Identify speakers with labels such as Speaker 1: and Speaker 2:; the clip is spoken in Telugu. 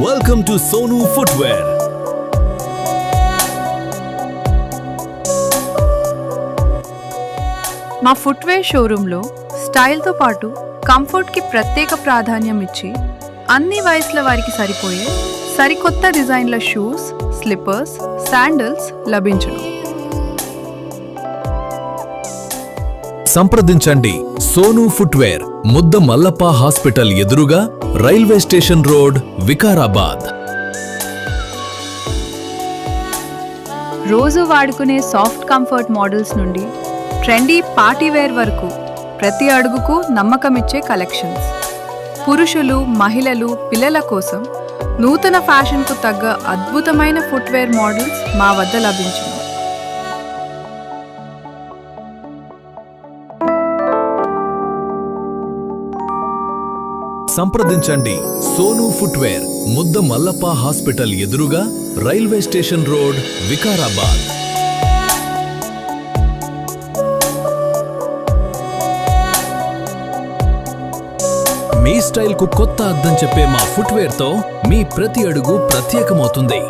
Speaker 1: వెల్కమ్ టు సోను ఫుట్వేర్
Speaker 2: మా ఫుట్వేర్ షోరూంలో స్టైల్తో పాటు కంఫర్ట్కి ప్రత్యేక ప్రాధాన్యం ఇచ్చి అన్ని వయసుల వారికి సరిపోయే సరికొత్త డిజైన్ల షూస్ స్లిప్పర్స్ శాండిల్స్ లభించును.
Speaker 1: సంప్రదించండి సోను ఫుట్వేర్ ముద్ద మల్లప్ప హాస్పిటల్ ఎదురుగా రైల్వే స్టేషన్ రోడ్ వికారాబాద్.
Speaker 2: రోజు వాడుకునే సాఫ్ట్ కంఫర్ట్ మోడల్స్ నుండి ట్రెండీ పార్టీ వేర్ వరకు ప్రతి అడుగుకు నమ్మకం ఇచ్చే కలెక్షన్స్. పురుషులు మహిళలు పిల్లల కోసం నూతన ఫ్యాషన్కు తగ్గ అద్భుతమైన ఫుట్వేర్ మోడల్స్ మా వద్ద లభించును.
Speaker 1: సంప్రదించండి. సోను ఫుట్వేర్ ముద్ద మల్లప్ప హాస్పిటల్ ఎదురుగా రైల్వే స్టేషన్ రోడ్ వికారాబాద్. మీ స్టైల్కు కొత్త అర్థం చెప్పే మా ఫుట్వేర్తో మీ ప్రతి అడుగు ప్రత్యేకమవుతుంది.